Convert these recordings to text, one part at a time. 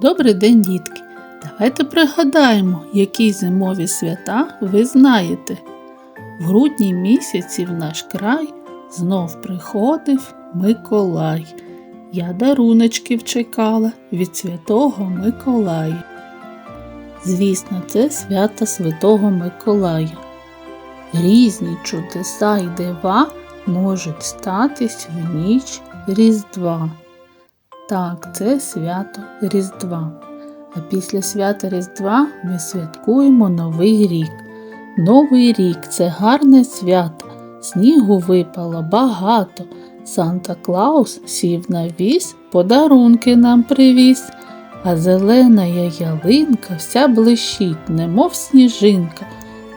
Добрий день, дітки! Давайте пригадаємо, які зимові свята ви знаєте. В грудні місяці в наш край знов приходив Миколай. Я даруночків чекала від святого Миколая. Звісно, це свято Святого Миколая. Різні чудеса й дива можуть статись в ніч Різдва. Так, це свято Різдва. А після свята Різдва ми святкуємо Новий рік. Новий рік це гарне свято. Снігу випало багато. Санта Клаус сів на віз, подарунки нам привіз, а зелена ялинка вся блищить, немов сніжинка.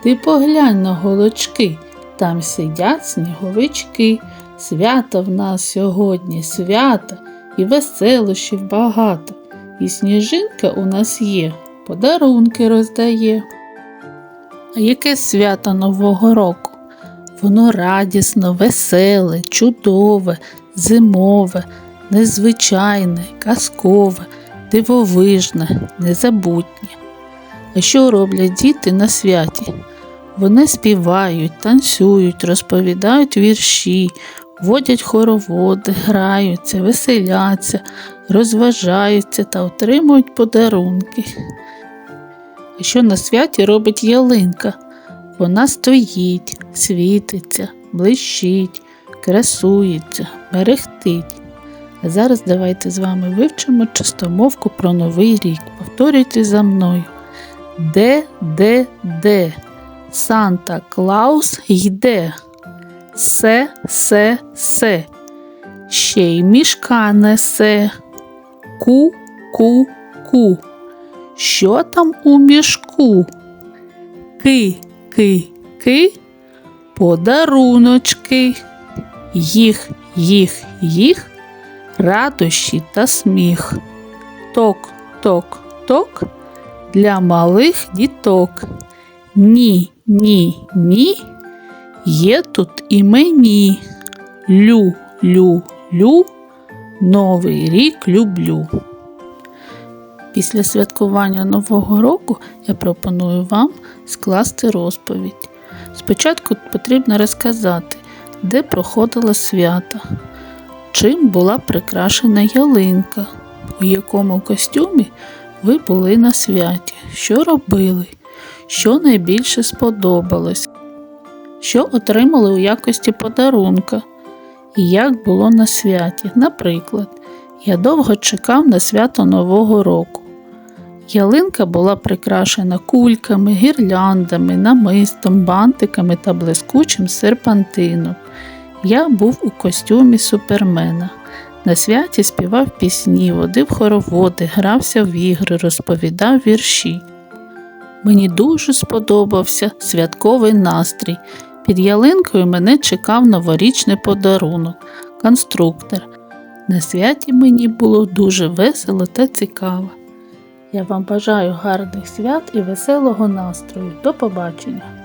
Ти поглянь на голочки, там сидять сніговички. Свято в нас сьогодні, свято, і веселощів багато. І сніжинка у нас є, подарунки роздає. А яке свято Нового року? Воно радісне, веселе, чудове, зимове, незвичайне, казкове, дивовижне, незабутнє. А що роблять діти на святі? Вони співають, танцюють, розповідають вірші, водять хороводи, граються, веселяться, розважаються та отримують подарунки. А що на святі робить ялинка? Вона стоїть, світиться, блищить, красується, мерехтить. А зараз давайте з вами вивчимо частомовку про новий рік. Повторюйте за мною. Де, де, де? Санта Клаус йде. Се, се, се. Ще й мішка несе. Ку, ку, ку. Що там у мішку? Ки, ки, ки. Подаруночки. Їх, їх, їх. Радощі та сміх. Ток, ток, ток. Для малих діток. Ні, ні, ні. Є тут і мені. Лю, лю, лю. Новий рік люблю. Після святкування Нового року я пропоную вам скласти розповідь. Спочатку потрібно розказати, де проходило свято, чим була прикрашена ялинка, у якому костюмі ви були на святі, що робили, що найбільше сподобалось, що отримали у якості подарунка і як було на святі. Наприклад, я довго чекав на свято Нового року. Ялинка була прикрашена кульками, гірляндами, намистом, бантиками та блискучим серпантином. Я був у костюмі супермена. На святі співав пісні, водив хороводи, грався в ігри, розповідав вірші. Мені дуже сподобався святковий настрій. Під ялинкою мене чекав новорічний подарунок конструктор. На святі мені було дуже весело та цікаво. Я вам бажаю гарних свят і веселого настрою. До побачення!